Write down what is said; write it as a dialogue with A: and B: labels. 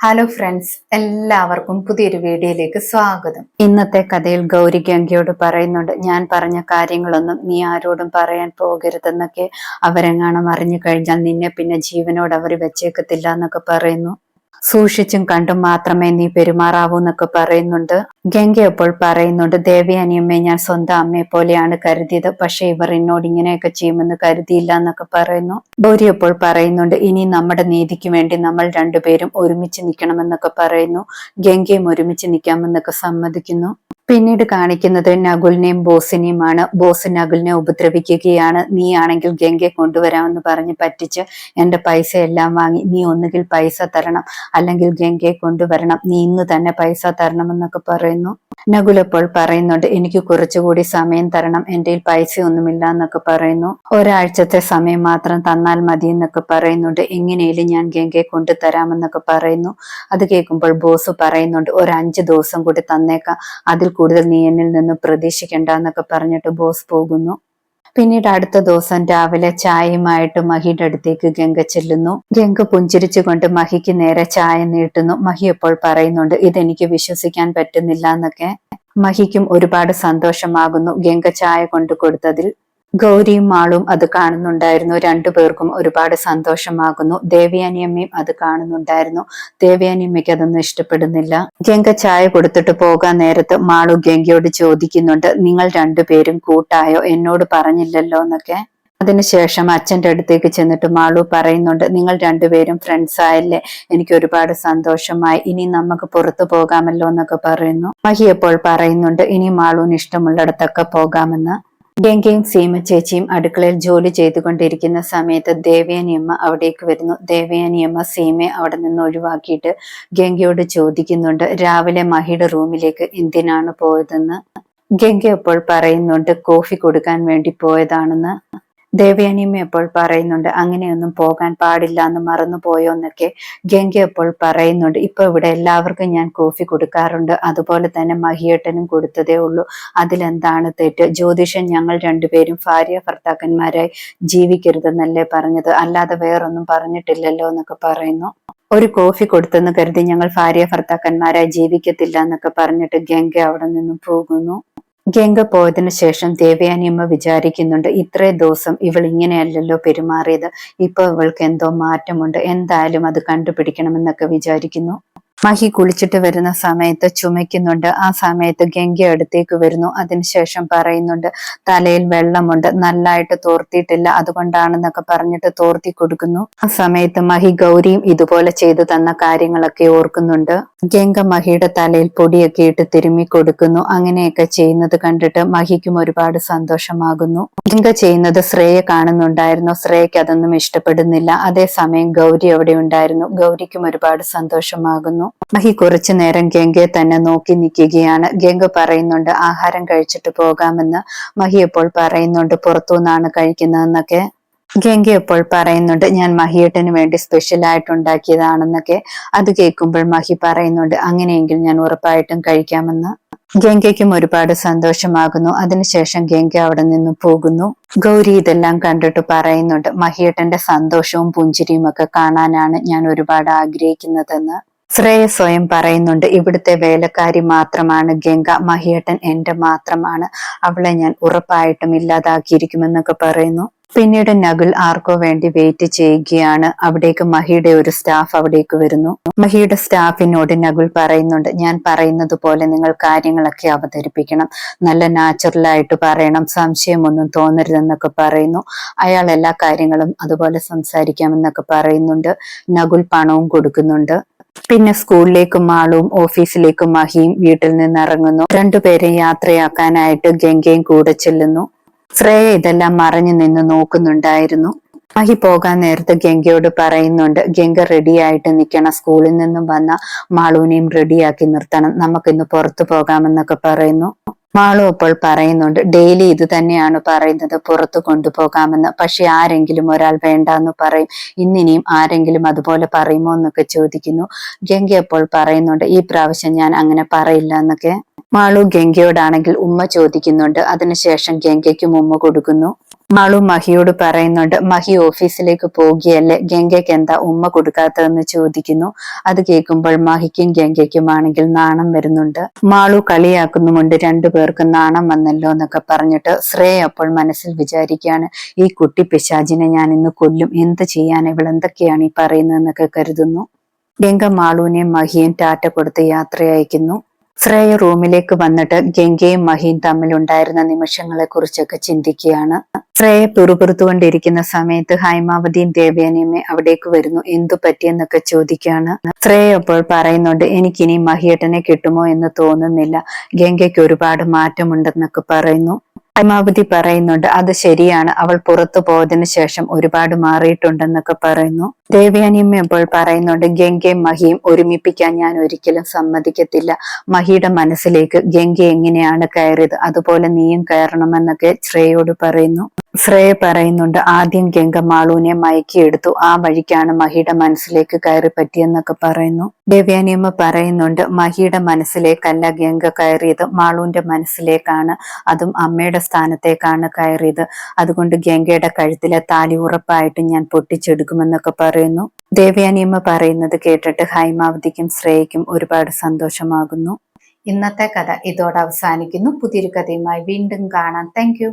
A: Hello friends എല്ലാവർക്കും പുതിയൊരു വീഡിയോയിലേക്ക് സ്വാഗതം. ഇന്നത്തെ കഥയിൽ ഗൗരി ഗംഗയോട് പറയുന്നുണ്ട് ഞാൻ പറഞ്ഞ കാര്യങ്ങളൊന്നും നീ ആരോടും പറയാൻ പോകരുതെന്നൊക്കെ അവരെങ്ങാനും അറിഞ്ഞു കഴിഞ്ഞാൽ നിന്നെ പിന്നെ ജീവനോട് അവർ വെച്ചേക്കത്തില്ല എന്നൊക്കെ പറയുന്നു. സൂക്ഷിച്ചും കണ്ടും മാത്രമേ നീ പെരുമാറാവൂ എന്നൊക്കെ പറയുന്നുണ്ട്. ഗംഗ അപ്പോൾ പറയുന്നുണ്ട് ദേവി അനിയമ്മയെ ഞാൻ സ്വന്തം അമ്മയെ പോലെയാണ് കരുതിയത്. പക്ഷെ ഇവർ എന്നോട് ഇങ്ങനെയൊക്കെ ചെയ്യുമെന്ന് കരുതിയില്ല എന്നൊക്കെ പറയുന്നു. ബൗരി അപ്പോൾ പറയുന്നുണ്ട് ഇനി നമ്മുടെ നീതിക്ക് വേണ്ടി നമ്മൾ രണ്ടുപേരും ഒരുമിച്ച് നിൽക്കണമെന്നൊക്കെ പറയുന്നു. ഗംഗയും ഒരുമിച്ച് നിൽക്കാമെന്നൊക്കെ സമ്മതിക്കുന്നു. പിന്നീട് കാണിക്കുന്നത് നകുലിനെയും ബോസിനെയുമാണ്. ബോസ് നകുലിനെ ഉപദ്രവിക്കുകയാണ്. നീ ആണെങ്കിൽ ഗംഗയെ കൊണ്ടുവരാമെന്ന് പറഞ്ഞ് പറ്റിച്ച് എന്റെ പൈസ എല്ലാം വാങ്ങി. നീ ഒന്നുകിൽ പൈസ തരണം അല്ലെങ്കിൽ ഗംഗയെ കൊണ്ടുവരണം. നീ ഇന്ന് തന്നെ പൈസ തരണമെന്നൊക്കെ പറയുന്നു. നകുൽ അപ്പോൾ പറയുന്നുണ്ട് എനിക്ക് കുറച്ചുകൂടി സമയം തരണം. എന്റെ പൈസ ഒന്നുമില്ല എന്നൊക്കെ പറയുന്നു. ഒരാഴ്ചത്തെ സമയം മാത്രം തന്നാൽ മതി എന്നൊക്കെ പറയുന്നുണ്ട്. എങ്ങനെയും ഞാൻ ഗംഗയെ കൊണ്ടുതരാമെന്നൊക്കെ പറയുന്നു. അത് കേൾക്കുമ്പോൾ ബോസ് പറയുന്നുണ്ട് ഒരു അഞ്ച് ദിവസം കൂടി തന്നേക്കാം. അതിൽ കൂടുതൽ നീ എന്നിൽ നിന്ന് പ്രതീക്ഷിക്കണ്ട എന്നൊക്കെ പറഞ്ഞിട്ട് ബോസ് പോകുന്നു. പിന്നീട് അടുത്ത ദിവസം രാവിലെ ചായയുമായിട്ട് മഹിയുടെ അടുത്തേക്ക് ഗംഗ ചെല്ലുന്നു. ഗംഗ പുഞ്ചിരിച്ചുകൊണ്ട് മഹിക്ക് നേരെ ചായ നീട്ടുന്നു. മഹി എപ്പോൾ പറയുന്നുണ്ട് ഇതെനിക്ക് വിശ്വസിക്കാൻ പറ്റുന്നില്ല എന്നൊക്കെ. മഹിക്കും ഒരുപാട് സന്തോഷമാകുന്നു ഗംഗ ചായ കൊണ്ടു കൊടുത്തതിൽ. ഗൗരിയും മാളും അത് കാണുന്നുണ്ടായിരുന്നു. രണ്ടു പേർക്കും ഒരുപാട് സന്തോഷമാകുന്നു. ദേവയാനിയമ്മയും അത് കാണുന്നുണ്ടായിരുന്നു. ദേവയാനിയമ്മയ്ക്ക് അതൊന്നും ഇഷ്ടപ്പെടുന്നില്ല. ഗംഗ ചായ കൊടുത്തിട്ട് പോകാൻ നേരത്ത് മാളു ഗംഗയോട് ചോദിക്കുന്നുണ്ട് നിങ്ങൾ രണ്ടുപേരും കൂട്ടായോ? എന്നോട് പറഞ്ഞില്ലല്ലോ എന്നൊക്കെ. അതിനുശേഷം അച്ഛന്റെ അടുത്തേക്ക് ചെന്നിട്ട് മാളു പറയുന്നുണ്ട് നിങ്ങൾ രണ്ടുപേരും ഫ്രണ്ട്സ് ആയല്ലേ? എനിക്ക് ഒരുപാട് സന്തോഷമായി. ഇനി നമുക്ക് പുറത്തു പോകാമല്ലോ എന്നൊക്കെ പറയുന്നു. മഹി എപ്പോൾ പറയുന്നുണ്ട് ഇനി മാളുവിന് ഇഷ്ടമുള്ളിടത്തൊക്കെ പോകാമെന്ന്. ഗംഗയും സീമ ചേച്ചിയും അടുക്കളയിൽ ജോലി ചെയ്തുകൊണ്ടിരിക്കുന്ന സമയത്ത് ദേവയാനിയമ്മ അവിടേക്ക് വരുന്നു. ദേവയാനിയമ്മ സീമയെ അവിടെ നിന്ന് ഒഴിവാക്കിയിട്ട് ഗംഗയോട് ചോദിക്കുന്നുണ്ട് രാവിലെ മഹിയുടെ റൂമിലേക്ക് എന്തിനാണ് പോയതെന്ന്? ഗംഗ അപ്പോൾ പറയുന്നുണ്ട് കോഫി കൊടുക്കാൻ വേണ്ടി പോയതാണെന്ന്. ദേവയാനിയമ്മ എപ്പോൾ പറയുന്നുണ്ട് അങ്ങനെയൊന്നും പോകാൻ പാടില്ല എന്ന് മറന്നു പോയോ എന്നൊക്കെ ഗംഗ എപ്പോൾ പറയുന്നുണ്ട്. ഇപ്പൊ ഇവിടെ എല്ലാവർക്കും ഞാൻ കോഫി കൊടുക്കാറുണ്ട്. അതുപോലെ തന്നെ മഹിയേട്ടനും കൊടുത്തതേ ഉള്ളൂ. അതിലെന്താണ് തെറ്റ്? ജ്യോതിഷൻ ഞങ്ങൾ രണ്ടുപേരും ഭാര്യ ഭർത്താക്കന്മാരായി ജീവിക്കരുതെന്നല്ലേ പറഞ്ഞത്? അല്ലാതെ വേറൊന്നും പറഞ്ഞിട്ടില്ലല്ലോ എന്നൊക്കെ പറയുന്നു. ഒരു കോഫി കൊടുത്തെന്ന് കരുതി ഞങ്ങൾ ഭാര്യ ഭർത്താക്കന്മാരായി ജീവിക്കത്തില്ല എന്നൊക്കെ പറഞ്ഞിട്ട് ഗംഗ അവിടെ നിന്നും പോകുന്നു. ഗംഗ പോയതിനു ശേഷം ദേവയാനിയമ്മ വിചാരിക്കുന്നുണ്ട് ഇത്രേ ദിവസം ഇവൾ ഇങ്ങനെയല്ലല്ലോ പെരുമാറിയത്. ഇപ്പൊ ഇവൾക്ക് എന്തോ മാറ്റമുണ്ട്. എന്തായാലും അത് കണ്ടുപിടിക്കണമെന്നൊക്കെ വിചാരിക്കുന്നു. മഹി കുളിച്ചിട്ട് വരുന്ന സമയത്ത് ചുമയ്ക്കുന്നുണ്ട്. ആ സമയത്ത് ഗംഗ അടുത്തേക്ക് വരുന്നു. അതിനുശേഷം പറയുന്നുണ്ട് തലയിൽ വെള്ളമുണ്ട്. നല്ലായിട്ട് തോർത്തിയിട്ടില്ല. അതുകൊണ്ടാണെന്നൊക്കെ പറഞ്ഞിട്ട് തോർത്തി കൊടുക്കുന്നു. ആ സമയത്ത് മഹി ഗൗരിയും ഇതുപോലെ ചെയ്തു തന്ന കാര്യങ്ങളൊക്കെ ഓർക്കുന്നുണ്ട്. ഗംഗ മഹിയുടെ തലയിൽ പൊടിയൊക്കെ ഇട്ട് തിരുമ്മി കൊടുക്കുന്നു. അങ്ങനെയൊക്കെ ചെയ്യുന്നത് കണ്ടിട്ട് മഹിക്കും ഒരുപാട് സന്തോഷമാകുന്നു. ഗംഗ ചെയ്യുന്നത് ശ്രേയ കാണുന്നുണ്ടായിരുന്നു. ശ്രേയക്ക് അതൊന്നും ഇഷ്ടപ്പെടുന്നില്ല. അതേസമയം ഗൗരി അവിടെ ഉണ്ടായിരുന്നു. ഗൗരിക്കും ഒരുപാട് സന്തോഷമാകുന്നു. മഹി കുറച്ചു നേരം ഗംഗയെ തന്നെ നോക്കി നിൽക്കുകയാണ്. ഗംഗ പറയുന്നുണ്ട് ആഹാരം കഴിച്ചിട്ട് പോകാമെന്ന്. മഹി ഇപ്പോൾ പറയുന്നുണ്ട് പുറത്തുനിന്നാണ് കഴിക്കുന്നതെന്നൊക്കെ. ഗംഗ ഇപ്പോൾ പറയുന്നുണ്ട് ഞാൻ മഹിയേട്ടന് വേണ്ടി സ്പെഷ്യൽ ആയിട്ട് ഉണ്ടാക്കിയതാണെന്നൊക്കെ. അത് കേൾക്കുമ്പോൾ മഹി പറയുന്നുണ്ട് അങ്ങനെയെങ്കിൽ ഞാൻ ഉറപ്പായിട്ടും കഴിക്കാമെന്ന്. ഗംഗയ്ക്കും ഒരുപാട് സന്തോഷമാകുന്നു. അതിനുശേഷം ഗംഗ അവിടെ നിന്ന് പോകുന്നു. ഗൗരി ഇതെല്ലാം കണ്ടിട്ട് പറയുന്നുണ്ട് മഹിയേട്ടന്റെ സന്തോഷവും പുഞ്ചിരിയും ഒക്കെ കാണാനാണ് ഞാൻ ഒരുപാട് ആഗ്രഹിക്കുന്നതെന്ന്. ശ്രേയ സ്വയം പറയുന്നുണ്ട് ഇവിടുത്തെ വേലക്കാരി മാത്രമാണ് ഗംഗ മഹിയേട്ടൻ എന്റെ മാത്രമാണ്. അവളെ ഞാൻ ഉറപ്പായിട്ടും ഇല്ലാതാക്കിയിരിക്കുമെന്നൊക്കെ പറയുന്നു. പിന്നീട് നകുൽ ആർക്കോ വേണ്ടി വെയിറ്റ് ചെയ്യുകയാണ്. അവിടേക്ക് മഹിയുടെ ഒരു സ്റ്റാഫ് അവിടേക്ക് വരുന്നു. മഹിയുടെ സ്റ്റാഫിനോട് നകുൽ പറയുന്നുണ്ട് ഞാൻ പറയുന്നത് പോലെ നിങ്ങൾ കാര്യങ്ങളൊക്കെ അവതരിപ്പിക്കണം. നല്ല നാച്ചുറൽ ആയിട്ട് പറയണം. സംശയമൊന്നും തോന്നരുതെന്നൊക്കെ പറയുന്നു. അയാൾ എല്ലാ കാര്യങ്ങളും അതുപോലെ സംസാരിക്കാമെന്നൊക്കെ പറയുന്നുണ്ട്. നകുൽ പണവും കൊടുക്കുന്നുണ്ട്. പിന്നെ സ്കൂളിലേക്കും ആളും ഓഫീസിലേക്കും മഹിയും വീട്ടിൽ നിന്ന് ഇറങ്ങുന്നു രണ്ടുപേരെ യാത്രയാക്കാനായിട്ട് ഗംഗയും കൂടെ ചെല്ലുന്നു. ശ്രേയ ഇതെല്ലാം മറഞ്ഞു നിന്ന് നോക്കുന്നുണ്ടായിരുന്നു. മഹി പോകാൻ നേരത്തെ ഗംഗയോട് പറയുന്നുണ്ട് ഗംഗ റെഡി ആയിട്ട് നിൽക്കണം സ്കൂളിൽ നിന്നും വന്ന മാളുവിനെയും റെഡിയാക്കി നിർത്തണം. നമുക്ക് നമുക്കിന്ന് പുറത്തു പോകാമെന്നൊക്കെ പറയുന്നു. മാളു അപ്പോൾ പറയുന്നുണ്ട് ഡെയിലി ഇത് തന്നെയാണ് പറയുന്നത് പുറത്തു കൊണ്ടുപോകാമെന്ന്. പക്ഷെ ആരെങ്കിലും ഒരാൾ വേണ്ടെന്ന് പറയും. ഇന്നിനിയും ആരെങ്കിലും അതുപോലെ പറയുമോ എന്നൊക്കെ ചോദിക്കുന്നു. ഗംഗ അപ്പോൾ പറയുന്നുണ്ട് ഈ പ്രാവശ്യം ഞാൻ അങ്ങനെ പറയില്ല എന്നൊക്കെ. മാളു ഗംഗയോടാണെങ്കിൽ ഉമ്മ ചോദിക്കുന്നുണ്ട്. അതിനുശേഷം ഗംഗയ്ക്കും ഉമ്മ കൊടുക്കുന്നു. മാളു മഹിയോട് പറയുന്നുണ്ട് മഹി ഓഫീസിലേക്ക് പോകുകയല്ലേ ഗംഗയ്ക്ക് എന്താ ഉമ്മ കൊടുക്കാത്തതെന്ന് ചോദിക്കുന്നു. അത് കേൾക്കുമ്പോൾ മഹിക്കും ഗംഗയ്ക്കുമാണെങ്കിൽ നാണം വരുന്നുണ്ട്. മാളു കളിയാക്കുന്നുമുണ്ട് രണ്ടുപേർക്കും നാണം വന്നല്ലോ എന്നൊക്കെ പറഞ്ഞിട്ട് ശ്രേയ അപ്പോൾ മനസ്സിൽ വിചാരിക്കുകയാണ് ഈ കുട്ടി പിശാചിനെ ഞാൻ ഇന്ന് കൊല്ലും. എന്ത് ചെയ്യാൻ ഇവൾ എന്തൊക്കെയാണ് ഈ പറയുന്നതെന്നൊക്കെ കരുതുന്നു. ഗംഗ മാളുവിനെയും മഹിയും ടാറ്റ കൊടുത്ത് യാത്ര അയക്കുന്നു ശ്രേയ റൂമിലേക്ക് വന്നിട്ട് ഗംഗയും മഹിയും തമ്മിലുണ്ടായിരുന്ന നിമിഷങ്ങളെ കുറിച്ചൊക്കെ ചിന്തിക്കുകയാണ്. ശ്രേയ പിറുപിറുത്തുകൊണ്ടിരിക്കുന്ന സമയത്ത് ഹൈമാവതിയും ദേവയാനിയമ്മ അവിടേക്ക് വരുന്നു. എന്തു പറ്റിയെന്നൊക്കെ ചോദിക്കുകയാണ്. ശ്രേയ അപ്പോൾ പറയുന്നുണ്ട് എനിക്കിനി മഹിയേട്ടനെ കിട്ടുമോ എന്ന് തോന്നുന്നില്ല. ഗംഗയ്ക്ക് ഒരുപാട് മാറ്റമുണ്ടെന്നൊക്കെ പറയുന്നു. ഹൈമാവതി പറയുന്നുണ്ട് അത് ശരിയാണ്. അവൾ പുറത്തു പോയതിനു ശേഷം ഒരുപാട് മാറിയിട്ടുണ്ടെന്നൊക്കെ പറയുന്നു. ദേവയാനിയമ്മ ഇപ്പോൾ പറയുന്നുണ്ട് ഗംഗയും മഹിയും ഒരുമിപ്പിക്കാൻ ഞാൻ ഒരിക്കലും സമ്മതിക്കത്തില്ല. മഹിയുടെ മനസ്സിലേക്ക് ഗംഗ എങ്ങനെയാണ് കയറിയത്? അതുപോലെ നീയും കയറണമെന്നൊക്കെ ശ്രേയോട് പറയുന്നു. ശ്രേയ പറയുന്നുണ്ട് ആദ്യം ഗംഗ മാളൂനെ മയക്കിയെടുത്തു. ആ വഴിക്കാണ് മഹിയുടെ മനസ്സിലേക്ക് കയറി പറ്റിയെന്നൊക്കെ പറയുന്നു. ദേവ്യാനിയമ്മ പറയുന്നുണ്ട് മഹിയുടെ മനസ്സിലേക്കല്ല ഗംഗ കയറിയത്. മാളൂന്റെ മനസ്സിലേക്കാണ്. അതും അമ്മയുടെ സ്ഥാനത്തേക്കാണ് കയറിയത്. അതുകൊണ്ട് ഗംഗയുടെ കഴുത്തിലെ താലി ഉറപ്പായിട്ട് ഞാൻ പൊട്ടിച്ചെടുക്കുമെന്നൊക്കെ പറയുന്നു. ദേവയാനിയമ്മ പറയുന്നത് കേട്ടിട്ട് ഹൈമാവതിക്കും ശ്രേയയ്ക്കും ഒരുപാട് സന്തോഷമാകുന്നു. ഇന്നത്തെ കഥ ഇതോടെ അവസാനിക്കുന്നു. പുതിയൊരു കഥയുമായി വീണ്ടും കാണാം. താങ്ക്